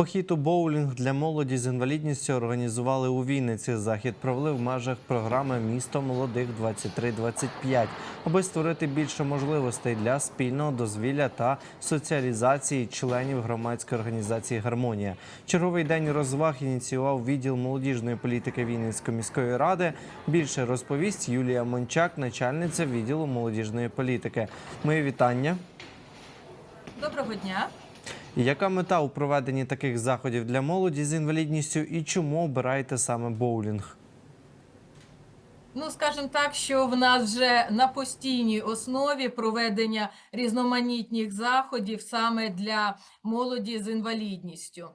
Похід у боулінг для молоді з інвалідністю організували у Вінниці. Захід провели в межах програми Місто молодих 23-25», аби створити більше можливостей для спільного дозвілля та соціалізації членів громадської організації Гармонія. Черговий день розваг ініціював відділ молодіжної політики Вінницької міської ради. Більше розповість Юлія Мончак, начальниця відділу молодіжної політики. Мої вітання. Доброго дня. Яка мета у проведенні таких заходів для молоді з інвалідністю і чому обираєте саме боулінг? Ну, скажімо так, що в нас вже на постійній основі проведення різноманітних заходів саме для молоді з інвалідністю.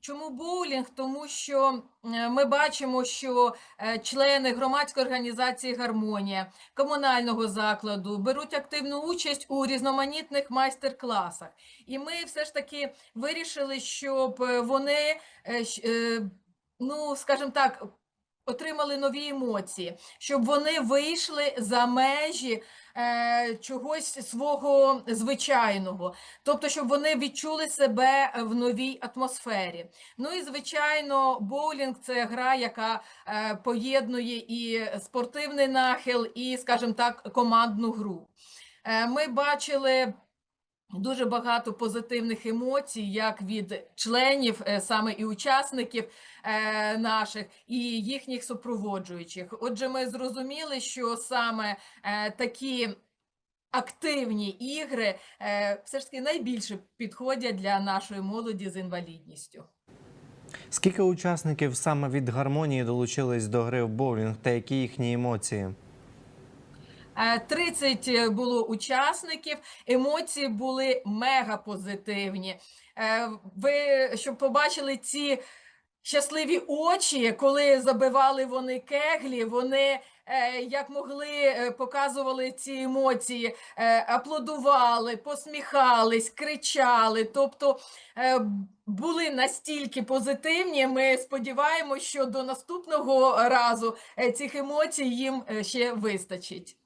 Чому боулінг? Тому що е, ми бачимо, що е, члени громадської організації Гармонія комунального закладу беруть активну участь у різноманітних майстер-класах. І ми все ж таки вирішили, щоб е, вони, ну, скажімо так, отримали нові емоції, щоб вони вийшли за межі е, чогось свого звичайного, тобто, щоб вони відчули себе в новій атмосфері. Ну і звичайно, боулінг це гра, яка е, поєднує і спортивний нахил, і, скажімо так, командну гру. Е, ми бачили. Дуже багато позитивних емоцій, як від членів, е, саме і учасників е, наших, і їхніх супроводжуючих. Отже, ми зрозуміли, що саме е, такі активні ігри все ж таки найбільше підходять для нашої молоді з інвалідністю. Скільки учасників саме від гармонії долучились до гри в боулінг та які їхні емоції? Е, 30 було учасників, емоції були мега позитивні. Е, Ви щоб побачили ці щасливі очі, коли забивали вони кеглі, вони е, як могли е, показували ці емоції, е, аплодували, посміхались, кричали. Тобто е, були настільки позитивні. Ми сподіваємося, що до наступного разу е, цих емоцій їм е, ще вистачить.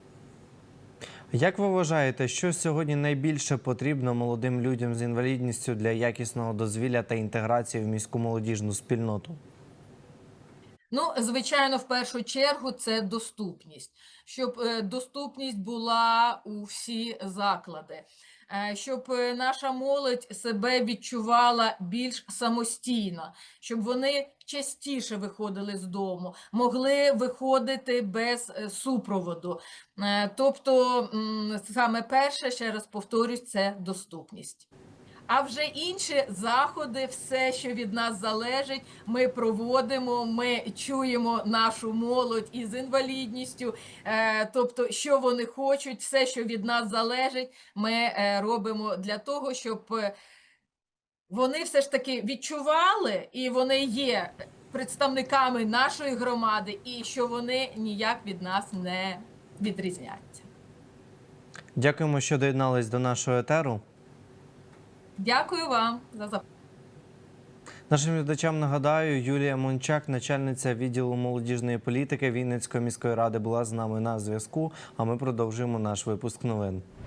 Як ви вважаєте, що сьогодні найбільше потрібно молодим людям з інвалідністю для якісного дозвілля та інтеграції в міську молодіжну спільноту? Ну, звичайно, в першу чергу це доступність, щоб е, доступність була у всі заклади, щоб е, наша молодь себе відчувала більш самостійно, щоб вони частіше виходили з дому, могли виходити без е, супроводу. Е, Тобто, саме перше, ще раз повторюсь, це доступність. А вже інші заходи, все, що від нас залежить, ми проводимо. Ми чуємо нашу молодь із інвалідністю. Е, тобто, що вони хочуть, все, що від нас залежить, ми е, робимо для того, щоб е, вони все ж таки відчували і вони є представниками нашої громади, і що вони ніяк від нас не відрізняються. Дякуємо, що доєднались до нашого етеру. Дякую вам за запитання. Нашим глядачам нагадаю, Юлія Мончак, начальниця відділу молодіжної політики Вінницької міської ради, була з нами на зв'язку. А ми продовжуємо наш випуск новин.